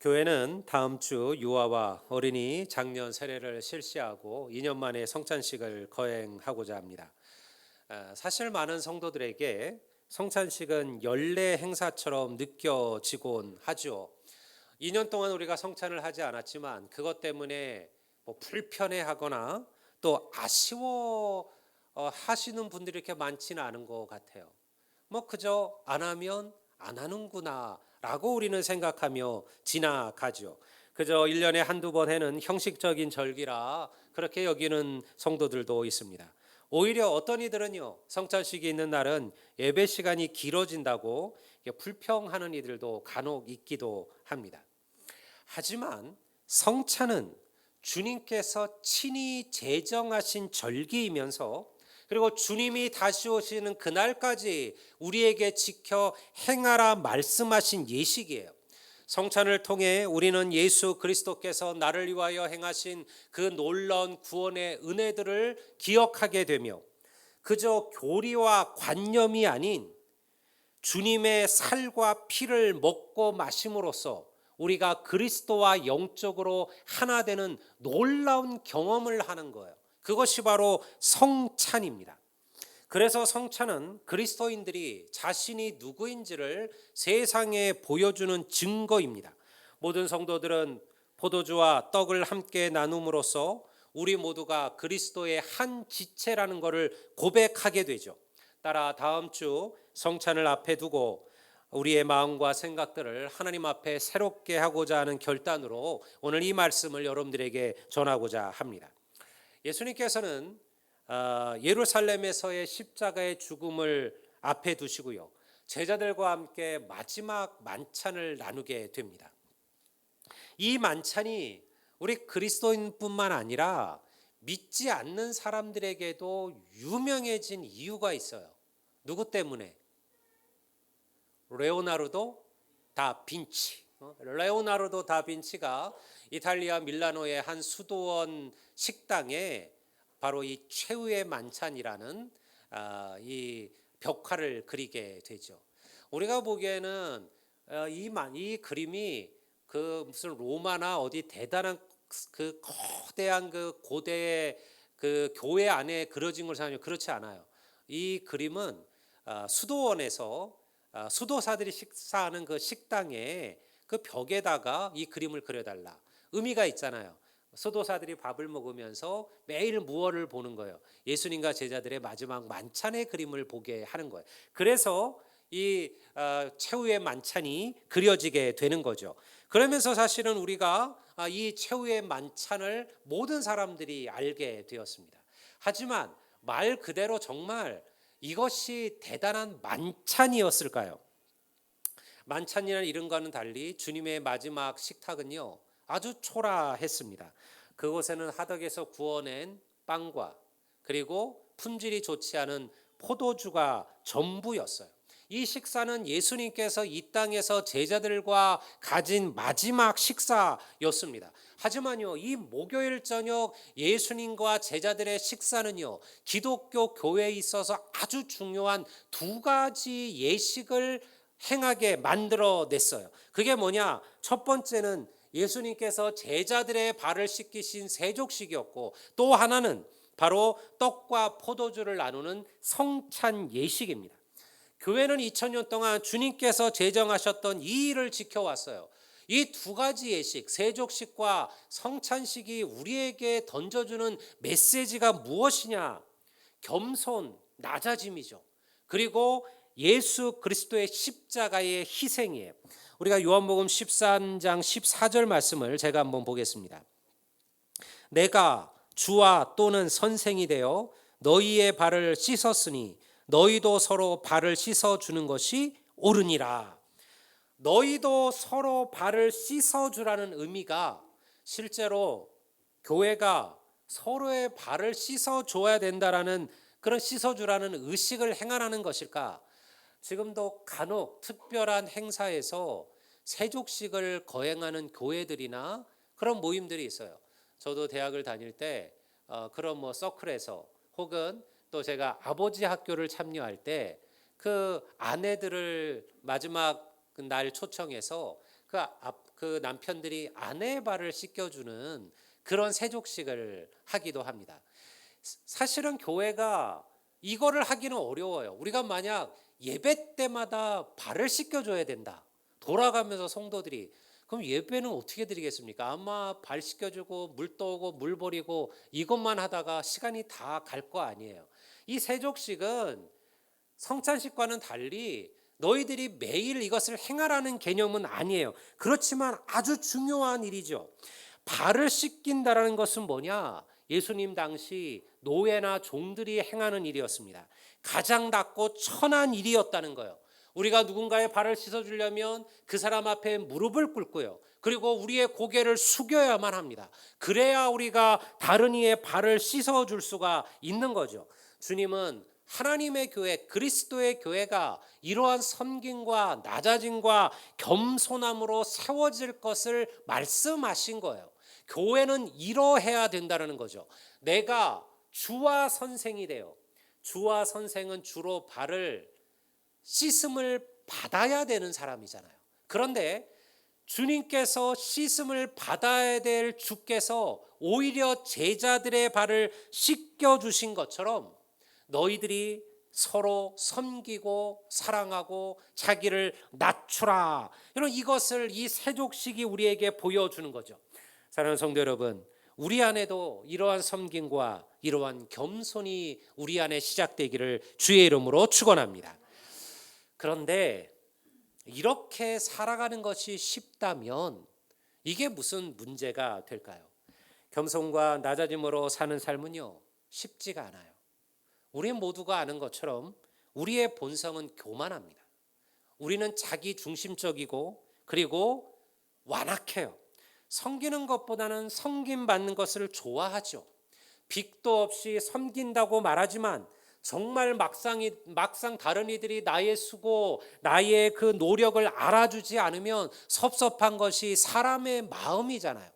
교회는 다음 주 유아와 어린이 작년 세례를 실시하고 2년 만에 성찬식을 거행하고자 합니다. 아, 사실 많은 성도들에게 성찬식은 연례 행사처럼 느껴지곤 하죠. 2년 동안 우리가 성찬을 하지 않았지만 그것 때문에 뭐 불편해하거나 또 아쉬워 어, 하시는 분들이 이렇게 많지는 않은 것 같아요. 뭐 그저 안 하면 안 하는구나 라고 우리는 생각하며 지나가죠. 그저 1년에 한두 번 해는 형식적인 절기라 그렇게 여기는 성도들도 있습니다. 오히려 어떤 이들은요, 성찬식이 있는 날은 예배 시간이 길어진다고 불평하는 이들도 간혹 있기도 합니다. 하지만 성찬은 주님께서 친히 제정하신 절기이면서 그리고 주님이 다시 오시는 그날까지 우리에게 지켜 행하라 말씀하신 예식이에요. 성찬을 통해 우리는 예수 그리스도께서 나를 위하여 행하신 그 놀라운 구원의 은혜들을 기억하게 되며 그저 교리와 관념이 아닌 주님의 살과 피를 먹고 마심으로써 우리가 그리스도와 영적으로 하나 되는 놀라운 경험을 하는 거예요. 그것이 바로 성찬입니다. 그래서 성찬은 그리스도인들이 자신이 누구인지를 세상에 보여주는 증거입니다. 모든 성도들은 포도주와 떡을 함께 나눔으로써 우리 모두가 그리스도의 한 지체라는 것을 고백하게 되죠. 따라 다음 주 성찬을 앞에 두고 우리의 마음과 생각들을 하나님 앞에 새롭게 하고자 하는 결단으로 오늘 이 말씀을 여러분들에게 전하고자 합니다. 예수님께서는 어, 예루살렘에서의 십자가의 죽음을 앞에 두시고요. 제자들과 함께 마지막 만찬을 나누게 됩니다. 이 만찬이 우리 그리스도인뿐만 아니라 믿지 않는 사람들에게도 유명해진 이유가 있어요. 누구 때문에? 레오나르도 다 빈치. 어? 레오나르도 다빈치가 이탈리아 밀라노의 한 수도원 식당에 바로 이 최후의 만찬이라는 아, 이 벽화를 그리게 되죠. 우리가 보기에는 어, 이, 이 그림이 그 무슨 로마나 어디 대단한 그 거대한 그 고대의 그 교회 안에 그려진 걸 생각하면 그렇지 않아요. 이 그림은 아, 수도원에서 아, 수도사들이 식사하는 그 식당에 그 벽에다가 이 그림을 그려달라. 의미가 있잖아요. 수도사들이 밥을 먹으면서 매일 무엇을 보는 거예요. 예수님과 제자들의 마지막 만찬의 그림을 보게 하는 거예요. 그래서 이 어, 최후의 만찬이 그려지게 되는 거죠. 그러면서 사실은 우리가 아, 이 최후의 만찬을 모든 사람들이 알게 되었습니다. 하지만 말 그대로 정말 이것이 대단한 만찬이었을까요? 만찬이라는 이름과는 달리 주님의 마지막 식탁은요 아주 초라했습니다. 그곳에는 하덕에서 구워낸 빵과 그리고 품질이 좋지 않은 포도주가 전부였어요. 이 식사는 예수님께서 이 땅에서 제자들과 가진 마지막 식사였습니다. 하지만요, 이 목요일 저녁 예수님과 제자들의 식사는요, 기독교 교회에 있어서 아주 중요한 두 가지 예식을 행하게 만들어냈어요. 그게 뭐냐? 첫 번째는 예수님께서 제자들의 발을 씻기신 세족식이었고 또 하나는 바로 떡과 포도주를 나누는 성찬 예식입니다. 교회는 2000년 동안 주님께서 제정하셨던 이 일을 지켜왔어요. 이 두 가지 예식, 세족식과 성찬식이 우리에게 던져주는 메시지가 무엇이냐? 겸손, 낮아짐이죠. 그리고 예수 그리스도의 십자가의 희생이에요. 우리가 요한복음 13장 14절 말씀을 제가 한번 보겠습니다. 내가 주와 또는 선생이 되어 너희의 발을 씻었으니 너희도 서로 발을 씻어 주는 것이 옳으니라. 너희도 서로 발을 씻어 주라는 의미가 실제로 교회가 서로의 발을 씻어 줘야 된다라는 그런 씻어 주라는 의식을 행하라는 것일까? 지금도 간혹 특별한 행사에서 세족식을 거행하는 교회들이나 그런 모임들이 있어요. 저도 대학을 다닐 때 어, 그런 뭐 서클에서 혹은 또 제가 아버지 학교를 참여할 때 그 아내들을 마지막 그날 초청해서 그, 앞, 그 남편들이 아내의 발을 씻겨주는 그런 세족식을 하기도 합니다. 사실은 교회가 이거를 하기는 어려워요. 우리가 만약 예배 때마다 발을 씻겨줘야 된다. 돌아가면서 성도들이 그럼 예배는 어떻게 드리겠습니까? 아마 발 씻겨주고 물 떠오고 물 버리고 이것만 하다가 시간이 다 갈 거 아니에요. 이 세족식은 성찬식과는 달리 너희들이 매일 이것을 행하라는 개념은 아니에요. 그렇지만 아주 중요한 일이죠. 발을 씻긴다라는 것은 뭐냐? 예수님 당시 노예나 종들이 행하는 일이었습니다. 가장 낮고 천한 일이었다는 거예요. 우리가 누군가의 발을 씻어주려면 그 사람 앞에 무릎을 꿇고요. 그리고 우리의 고개를 숙여야만 합니다. 그래야 우리가 다른 이의 발을 씻어줄 수가 있는 거죠. 주님은 하나님의 교회, 그리스도의 교회가 이러한 섬김과 낮아짐과 겸손함으로 세워질 것을 말씀하신 거예요. 교회는 이러해야 된다는 거죠. 내가 주와 선생이 돼요. 주와 선생은 주로 발을 씻음을 받아야 되는 사람이잖아요. 그런데 주님께서 씻음을 받아야 될 주께서 오히려 제자들의 발을 씻겨 주신 것처럼 너희들이 서로 섬기고 사랑하고 자기를 낮추라. 이런 이것을 이 세족식이 우리에게 보여주는 거죠. 사랑하는 성도 여러분, 우리 안에도 이러한 섬김과 이러한 겸손이 우리 안에 시작되기를 주의 이름으로 축원합니다. 그런데 이렇게 살아가는 것이 쉽다면 이게 무슨 문제가 될까요? 겸손과 낮아짐으로 사는 삶은요 쉽지가 않아요. 우리 모두가 아는 것처럼 우리의 본성은 교만합니다. 우리는 자기 중심적이고 그리고 완악해요. 섬기는 것보다는 섬김 받는 것을 좋아하죠. 빚도 없이 섬긴다고 말하지만 정말 막상이 막상 다른 이들이 나의 수고, 나의 그 노력을 알아주지 않으면 섭섭한 것이 사람의 마음이잖아요.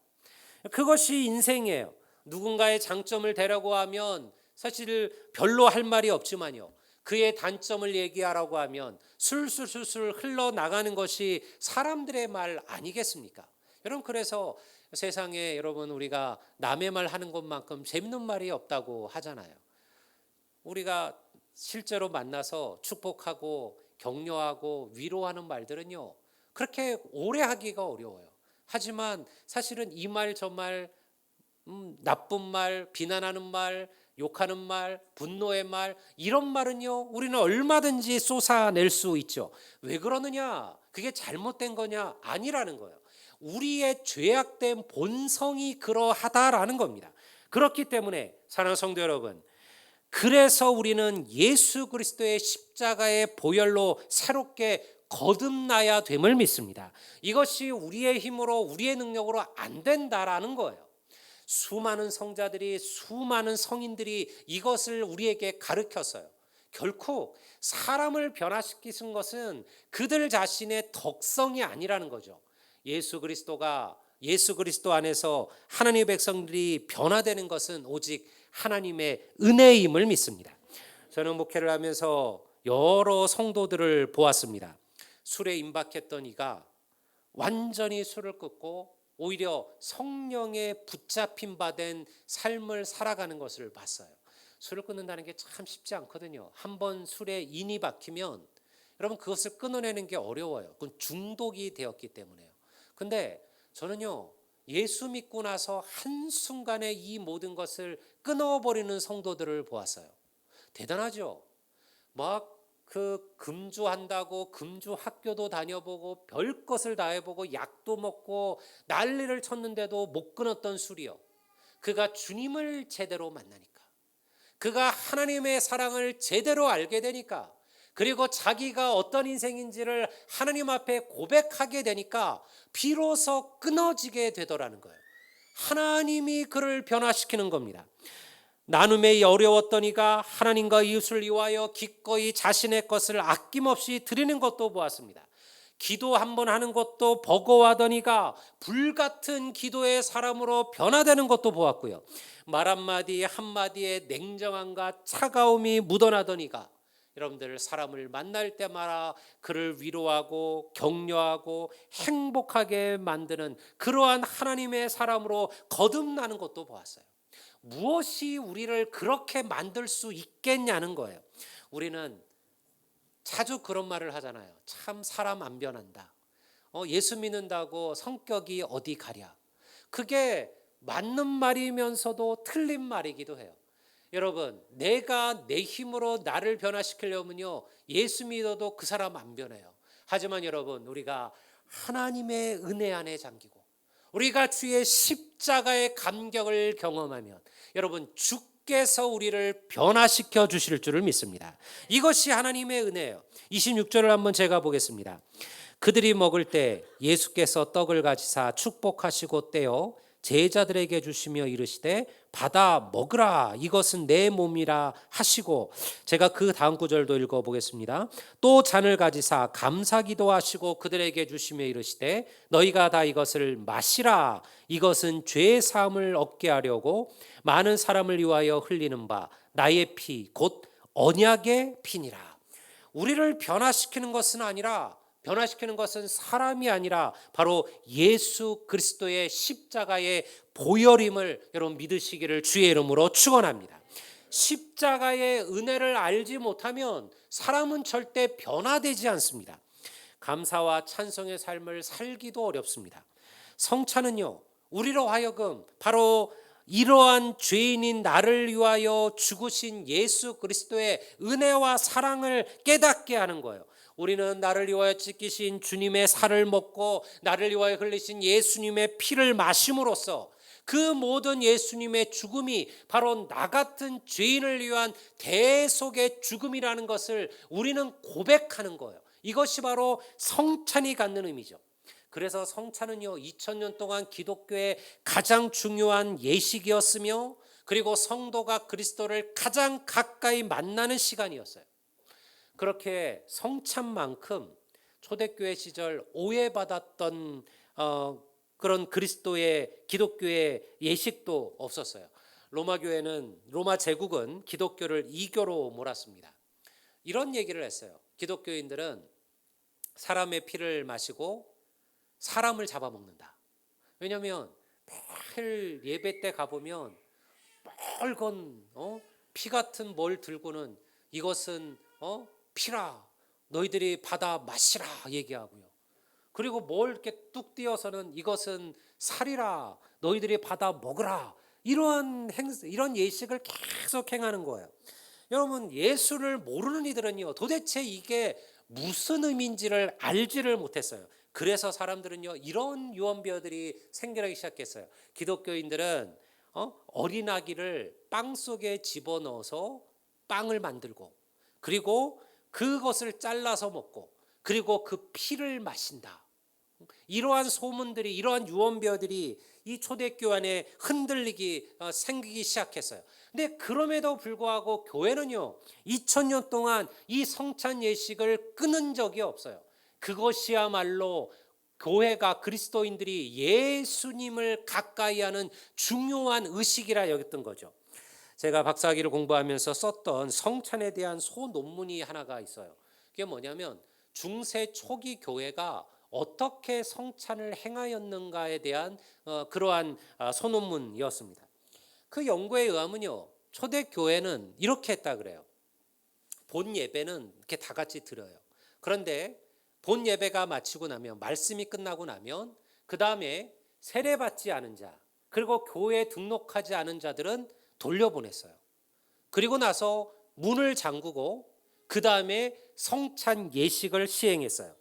그것이 인생이에요. 누군가의 장점을 대라고 하면 사실 별로 할 말이 없지만요. 그의 단점을 얘기하라고 하면 술술술술 흘러나가는 것이 사람들의 말 아니겠습니까? 여러분 그래서 세상에 여러분 우리가 남의 말 하는 것만큼 재밌는 말이 없다고 하잖아요. 우리가 실제로 만나서 축복하고 격려하고 위로하는 말들은요. 그렇게 오래 하기가 어려워요. 하지만 사실은 이 말 저 말, 음, 나쁜 말, 비난하는 말, 욕하는 말, 분노의 말 이런 말은요. 우리는 얼마든지 쏟아낼 수 있죠. 왜 그러느냐? 그게 잘못된 거냐? 아니라는 거예요. 우리의 죄악된 본성이 그러하다라는 겁니다. 그렇기 때문에 사랑하는 성도 여러분, 그래서 우리는 예수 그리스도의 십자가의 보혈로 새롭게 거듭나야 됨을 믿습니다. 이것이 우리의 힘으로 우리의 능력으로 안 된다라는 거예요. 수많은 성자들이 수많은 성인들이 이것을 우리에게 가르쳤어요. 결코 사람을 변화시키는 것은 그들 자신의 덕성이 아니라는 거죠. 예수 그리스도가 예수 그리스도 안에서 하나님의 백성들이 변화되는 것은 오직 하나님의 은혜임을 믿습니다. 저는 목회를 하면서 여러 성도들을 보았습니다. 술에 임박했던 이가 완전히 술을 끊고 오히려 성령에 붙잡힌 바 된 삶을 살아가는 것을 봤어요. 술을 끊는다는 게 참 쉽지 않거든요. 한 번 술에 인이 박히면 여러분 그것을 끊어내는 게 어려워요. 그건 중독이 되었기 때문에요. 근데 저는요. 예수 믿고 나서 한순간에 이 모든 것을 끊어버리는 성도들을 보았어요. 대단하죠? 막 그 금주한다고 금주 학교도 다녀보고 별 것을 다 해보고 약도 먹고 난리를 쳤는데도 못 끊었던 술이요. 그가 주님을 제대로 만나니까. 그가 하나님의 사랑을 제대로 알게 되니까. 그리고 자기가 어떤 인생인지를 하나님 앞에 고백하게 되니까 비로소 끊어지게 되더라는 거예요. 하나님이 그를 변화시키는 겁니다. 나눔에 어려웠던 이가 하나님과 이웃을 위하여 기꺼이 자신의 것을 아낌없이 드리는 것도 보았습니다. 기도 한 번 하는 것도 버거워하던 이가 불같은 기도의 사람으로 변화되는 것도 보았고요. 말 한마디 한마디에 냉정함과 차가움이 묻어나던 이가 여러분들 사람을 만날 때마다 그를 위로하고 격려하고 행복하게 만드는 그러한 하나님의 사람으로 거듭나는 것도 보았어요. 무엇이 우리를 그렇게 만들 수 있겠냐는 거예요. 우리는 자주 그런 말을 하잖아요. 참 사람 안 변한다. 어, 예수 믿는다고 성격이 어디 가랴. 그게 맞는 말이면서도 틀린 말이기도 해요. 여러분, 내가 내 힘으로 나를 변화시키려면요, 예수 믿어도 그 사람 안 변해요. 하지만 여러분, 우리가 하나님의 은혜 안에 잠기고, 우리가 주의 십자가의 감격을 경험하면, 여러분, 주께서 우리를 변화시켜 주실 줄을 믿습니다. 이것이 하나님의 은혜예요. 26절을 한번 제가 보겠습니다. 그들이 먹을 때 예수께서 떡을 가지사 축복하시고 떼어 제자들에게 주시며 이르시되 받아 먹으라 이것은 내 몸이라 하시고 제가 그 다음 구절도 읽어 보겠습니다. 또 잔을 가지사 감사기도 하시고 그들에게 주시며 이르시되 너희가 다 이것을 마시라 이것은 죄의 사함을 얻게 하려고 많은 사람을 위하여 흘리는 바 나의 피 곧 언약의 피니라. 우리를 변화시키는 것은 아니라 변화시키는 것은 사람이 아니라 바로 예수 그리스도의 십자가의 보혈임을 여러분 믿으시기를 주의 이름으로 축원합니다. 십자가의 은혜를 알지 못하면 사람은 절대 변화되지 않습니다. 감사와 찬송의 삶을 살기도 어렵습니다. 성찬은요, 우리로 하여금 바로 이러한 죄인인 나를 위하여 죽으신 예수 그리스도의 은혜와 사랑을 깨닫게 하는 거예요. 우리는 나를 위하여 찢기신 주님의 살을 먹고 나를 위하여 흘리신 예수님의 피를 마심으로써 그 모든 예수님의 죽음이 바로 나 같은 죄인을 위한 대속의 죽음이라는 것을 우리는 고백하는 거예요. 이것이 바로 성찬이 갖는 의미죠. 그래서 성찬은요, 2000년 동안 기독교의 가장 중요한 예식이었으며, 그리고 성도가 그리스도를 가장 가까이 만나는 시간이었어요. 그렇게 성찬만큼 초대교회 시절 오해받았던 어, 그런 그리스도의 기독교의 예식도 없었어요. 로마 교회는 로마 제국은 기독교를 이교로 몰았습니다. 이런 얘기를 했어요. 기독교인들은 사람의 피를 마시고 사람을 잡아먹는다. 왜냐하면 매일 예배 때 가보면 빨간 어? 피 같은 뭘 들고는 이것은 어? 피라 너희들이 받아 마시라 얘기하고요. 그리고 뭘 이렇게 뚝 띄어서는 이것은 살이라 너희들이 받아 먹으라 이러한 행 이런 예식을 계속 행하는 거예요. 여러분 예수를 모르는 이들은요 도대체 이게 무슨 의미인지를 알지를 못했어요. 그래서 사람들은요 이런 유언비어들이 생겨나기 시작했어요. 기독교인들은 어? 어린아기를 빵 속에 집어넣어서 빵을 만들고 그리고 그것을 잘라서 먹고 그리고 그 피를 마신다. 이러한 소문들이 이러한 유언비어들이 이 초대교회 안에 흔들리기 어, 생기기 시작했어요. 근데 그럼에도 불구하고 교회는요 2000년 동안 이 성찬 예식을 끊은 적이 없어요. 그것이야말로 교회가 그리스도인들이 예수님을 가까이 하는 중요한 의식이라 여겼던 거죠. 제가 박사학위를 공부하면서 썼던 성찬에 대한 소논문이 하나가 있어요. 그게 뭐냐면 중세 초기 교회가 어떻게 성찬을 행하였는가에 대한 어, 그러한 아, 소논문이었습니다. 그 연구에 의하면요. 초대 교회는 이렇게 했다 그래요. 본 예배는 이렇게 다 같이 드려요. 그런데 본 예배가 마치고 나면 말씀이 끝나고 나면 그 다음에 세례 받지 않은 자 그리고 교회에 등록하지 않은 자들은 돌려보냈어요. 그리고 나서 문을 잠그고 그 다음에 성찬 예식을 시행했어요.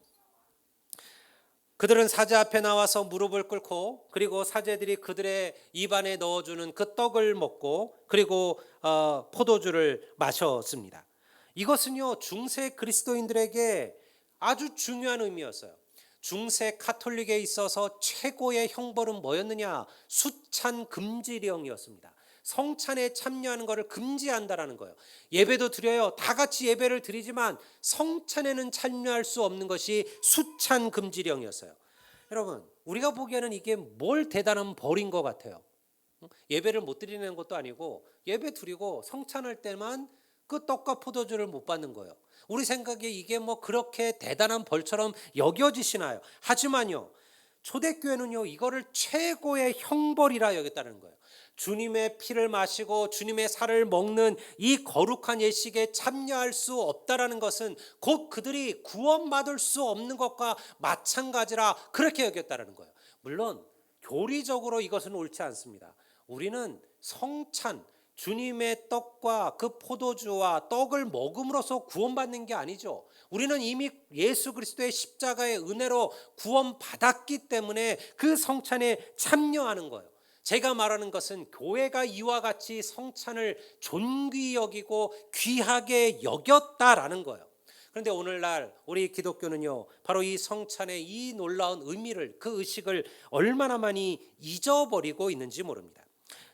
그들은 사제 앞에 나와서 무릎을 꿇고 그리고 사제들이 그들의 입안에 넣어주는 그 떡을 먹고 그리고 어, 포도주를 마셨습니다. 이것은요 중세 그리스도인들에게 아주 중요한 의미였어요. 중세 카톨릭에 있어서 최고의 형벌은 뭐였느냐? 수찬 금지령이었습니다. 성찬에 참여하는 것을 금지한다라는 거예요. 예배도 드려요. 다 같이 예배를 드리지만 성찬에는 참여할 수 없는 것이 수찬 금지령이었어요. 여러분, 우리가 보기에는 이게 뭘 대단한 벌인 것 같아요. 예배를 못 드리는 것도 아니고 예배 드리고 성찬할 때만 그 떡과 포도주를 못 받는 거예요. 우리 생각에 이게 뭐 그렇게 대단한 벌처럼 여겨지시나요? 하지만요. 초대교회는요. 이거를 최고의 형벌이라 여겼다는 거예요. 주님의 피를 마시고 주님의 살을 먹는 이 거룩한 예식에 참여할 수 없다라는 것은 곧 그들이 구원받을 수 없는 것과 마찬가지라 그렇게 여겼다라는 거예요. 물론 교리적으로 이것은 옳지 않습니다. 우리는 성찬 주님의 떡과 그 포도주와 떡을 먹음으로써 구원받는 게 아니죠. 우리는 이미 예수 그리스도의 십자가의 은혜로 구원받았기 때문에 그 성찬에 참여하는 거예요. 제가 말하는 것은 교회가 이와 같이 성찬을 존귀 여기고 귀하게 여겼다라는 거예요. 그런데 오늘날 우리 기독교는요, 바로 이 성찬의 이 놀라운 의미를, 그 의식을 얼마나 많이 잊어버리고 있는지 모릅니다.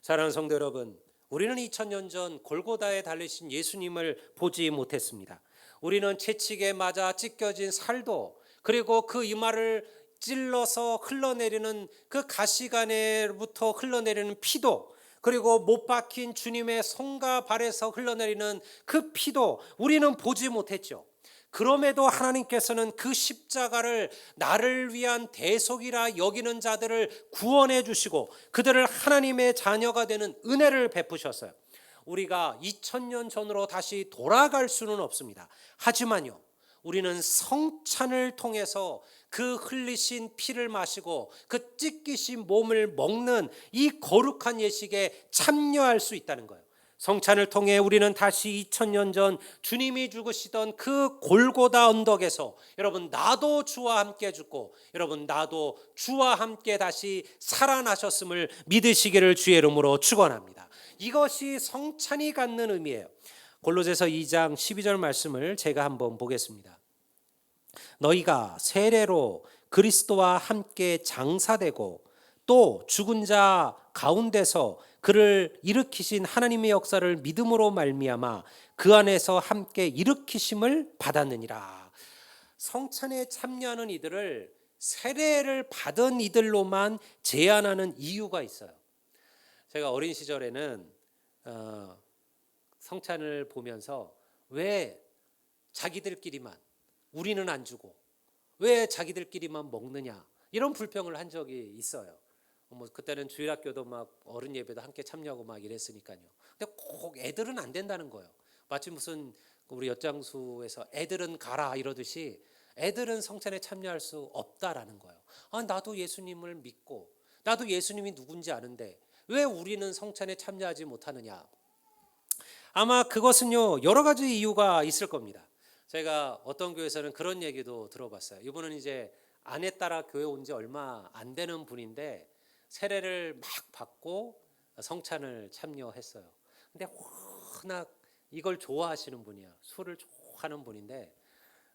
사랑하는 성도 여러분, 우리는 2000년 전 골고다에 달리신 예수님을 보지 못했습니다. 우리는 채찍에 맞아 찢겨진 살도 그리고 그 이마를 찔러서 흘러내리는 그 가시관에부터 흘러내리는 피도 그리고 못 박힌 주님의 손과 발에서 흘러내리는 그 피도 우리는 보지 못했죠. 그럼에도 하나님께서는 그 십자가를 나를 위한 대속이라 여기는 자들을 구원해 주시고 그들을 하나님의 자녀가 되는 은혜를 베푸셨어요. 우리가 2000년 전으로 다시 돌아갈 수는 없습니다. 하지만요. 우리는 성찬을 통해서 그 흘리신 피를 마시고 그 찢기신 몸을 먹는 이 거룩한 예식에 참여할 수 있다는 거예요. 성찬을 통해 우리는 다시 2000년 전 주님이 죽으시던 그 골고다 언덕에서 여러분 나도 주와 함께 죽고 여러분 나도 주와 함께 다시 살아나셨음을 믿으시기를 주의 이름으로 축원합니다. 이것이 성찬이 갖는 의미예요. 골로새서 2장 12절 말씀을 제가 한번 보겠습니다. 너희가 세례로 그리스도와 함께 장사되고 또 죽은 자 가운데서 그를 일으키신 하나님의 역사를 믿음으로 말미암아 그 안에서 함께 일으키심을 받았느니라. 성찬에 참여하는 이들을 세례를 받은 이들로만 제한하는 이유가 있어요. 제가 어린 시절에는 어, 성찬을 보면서 왜 자기들끼리만 우리는 안 주고 왜 자기들끼리만 먹느냐 이런 불평을 한 적이 있어요. 뭐 그때는 주일학교도 막 어른 예배도 함께 참여하고 막 이랬으니까요. 근데 꼭 애들은 안 된다는 거예요. 마치 무슨 우리 엿장수에서 애들은 가라 이러듯이 애들은 성찬에 참여할 수 없다라는 거예요. 아 나도 예수님을 믿고 나도 예수님이 누군지 아는데 왜 우리는 성찬에 참여하지 못하느냐? 아마 그것은요 여러 가지 이유가 있을 겁니다. 제가 어떤 교회에서는 그런 얘기도 들어봤어요. 이분은 이제 아내 따라 교회 온 지 얼마 안 되는 분인데 세례를 막 받고 성찬을 참여했어요. 근데 워낙 이걸 좋아하시는 분이야. 술을 좋아하는 분인데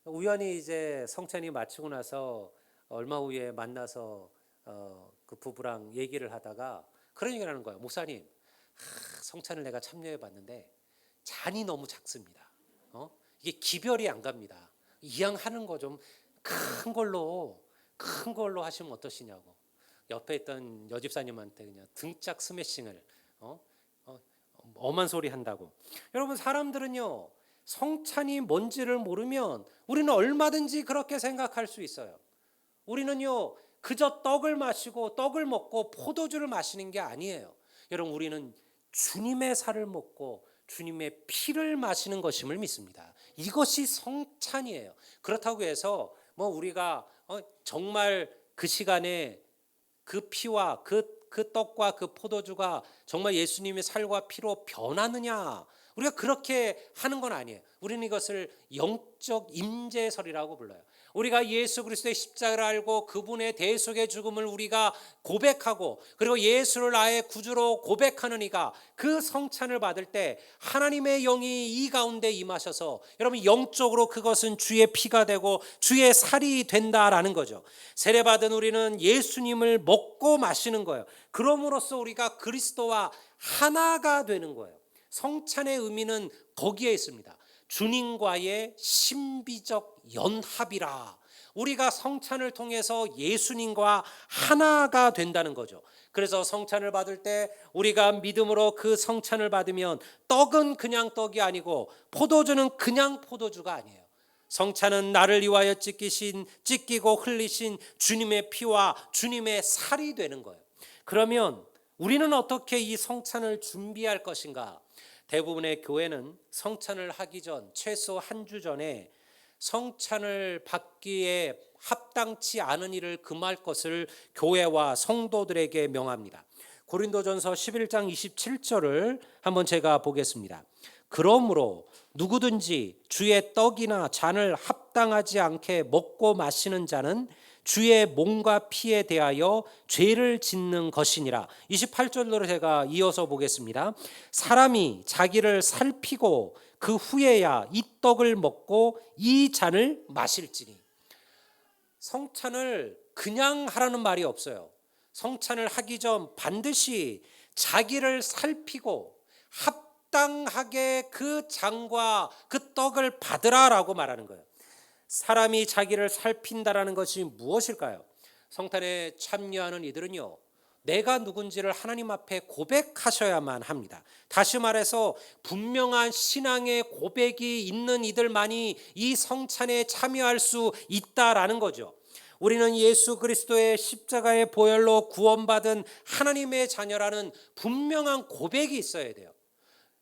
우연히 이제 성찬이 마치고 나서 얼마 후에 만나서 어, 그 부부랑 얘기를 하다가 그런 얘기를 하는 거예요. 목사님, 하, 성찬을 내가 참여해 봤는데 잔이 너무 작습니다. 어? 이게 기별이 안 갑니다. 이왕 하는 거 좀 큰 걸로 큰 걸로 하시면 어떠시냐고. 옆에 있던 여집사님한테 그냥 등짝 스매싱을 어? 어, 엄한 소리 한다고. 여러분 사람들은요 성찬이 뭔지를 모르면 우리는 얼마든지 그렇게 생각할 수 있어요. 우리는요 그저 떡을 마시고 떡을 먹고 포도주를 마시는 게 아니에요. 여러분 우리는 주님의 살을 먹고 주님의 피를 마시는 것임을 믿습니다. 이것이 성찬이에요. 그렇다고 해서 뭐 우리가 어, 정말 그 시간에 그 피와 그, 그 떡과 그 포도주가 정말 예수님의 살과 피로 변하느냐? 우리가 그렇게 하는 건 아니에요. 우리는 이것을 영적 임재설이라고 불러요. 우리가 예수 그리스도의 십자가를 알고 그분의 대속의 죽음을 우리가 고백하고 그리고 예수를 나의 구주로 고백하는 이가 그 성찬을 받을 때 하나님의 영이 이 가운데 임하셔서 여러분 영적으로 그것은 주의 피가 되고 주의 살이 된다라는 거죠. 세례 받은 우리는 예수님을 먹고 마시는 거예요. 그럼으로써 우리가 그리스도와 하나가 되는 거예요. 성찬의 의미는 거기에 있습니다. 주님과의 신비적 연합이라 우리가 성찬을 통해서 예수님과 하나가 된다는 거죠. 그래서 성찬을 받을 때 우리가 믿음으로 그 성찬을 받으면 떡은 그냥 떡이 아니고 포도주는 그냥 포도주가 아니에요. 성찬은 나를 위하여 찢기신 찢기고 흘리신 주님의 피와 주님의 살이 되는 거예요. 그러면 우리는 어떻게 이 성찬을 준비할 것인가? 대부분의 교회는 성찬을 하기 전 최소 한 주 전에 성찬을 받기에 합당치 않은 일을 금할 것을 교회와 성도들에게 명합니다. 고린도전서 11장 27절을 한번 제가 보겠습니다. 그러므로 누구든지 주의 떡이나 잔을 합당하지 않게 먹고 마시는 자는 주의 몸과 피에 대하여 죄를 짓는 것이니라. 28절로 제가 이어서 보겠습니다. 사람이 자기를 살피고 그 후에야 이 떡을 먹고 이 잔을 마실지니. 성찬을 그냥 하라는 말이 없어요. 성찬을 하기 전 반드시 자기를 살피고 합당하게 그 장과 그 떡을 받으라라고 말하는 거예요. 사람이 자기를 살핀다라는 것이 무엇일까요? 성탄에 참여하는 이들은요. 내가 누군지를 하나님 앞에 고백하셔야만 합니다. 다시 말해서 분명한 신앙의 고백이 있는 이들만이 이 성찬에 참여할 수 있다라는 거죠. 우리는 예수 그리스도의 십자가의 보혈로 구원받은 하나님의 자녀라는 분명한 고백이 있어야 돼요.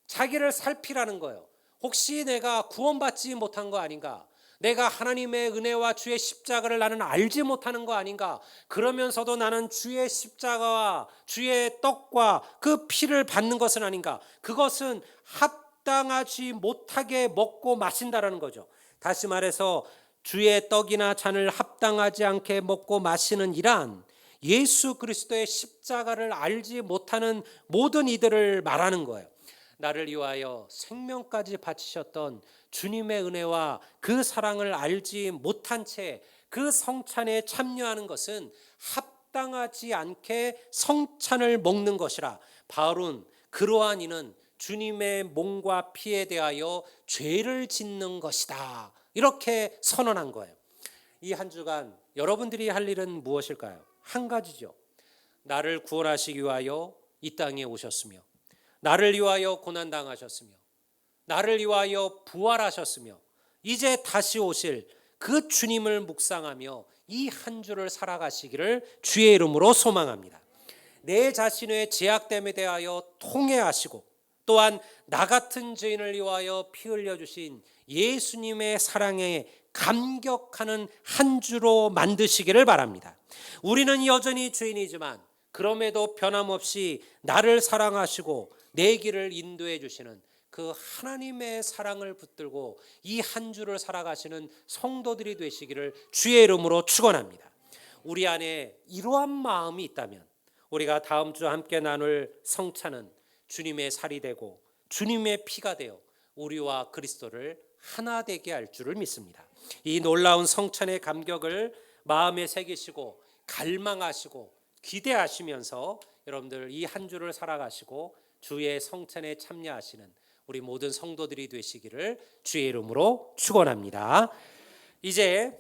자기를 살피라는 거예요. 혹시 내가 구원받지 못한 거 아닌가? 내가 하나님의 은혜와 주의 십자가를 나는 알지 못하는 거 아닌가? 그러면서도 나는 주의 십자가와 주의 떡과 그 피를 받는 것은 아닌가? 그것은 합당하지 못하게 먹고 마신다라는 거죠. 다시 말해서 주의 떡이나 잔을 합당하지 않게 먹고 마시는 이란 예수 그리스도의 십자가를 알지 못하는 모든 이들을 말하는 거예요. 나를 위하여 생명까지 바치셨던 주님의 은혜와 그 사랑을 알지 못한 채 그 성찬에 참여하는 것은 합당하지 않게 성찬을 먹는 것이라 바울은 그러한 이는 주님의 몸과 피에 대하여 죄를 짓는 것이다. 이렇게 선언한 거예요. 이 한 주간 여러분들이 할 일은 무엇일까요? 한 가지죠. 나를 구원하시기 위하여 이 땅에 오셨으며 나를 위하여 고난 당하셨으며 나를 위하여 부활하셨으며 이제 다시 오실 그 주님을 묵상하며 이 한 주를 살아가시기를 주의 이름으로 소망합니다. 내 자신의 제약됨에 대하여 통회하시고 또한 나 같은 죄인을 위하여 피 흘려 주신 예수님의 사랑에 감격하는 한 주로 만드시기를 바랍니다. 우리는 여전히 죄인이지만 그럼에도 변함없이 나를 사랑하시고 내 길을 인도해 주시는 그 하나님의 사랑을 붙들고 이 한 주를 살아가시는 성도들이 되시기를 주의 이름으로 축원합니다. 우리 안에 이러한 마음이 있다면 우리가 다음 주 함께 나눌 성찬은 주님의 살이 되고 주님의 피가 되어 우리와 그리스도를 하나 되게 할 줄을 믿습니다. 이 놀라운 성찬의 감격을 마음에 새기시고 갈망하시고 기대하시면서 여러분들 이 한 주를 살아가시고 주의 성찬에 참여하시는 우리 모든 성도들이 되시기를 주의 이름으로 축원합니다. 이제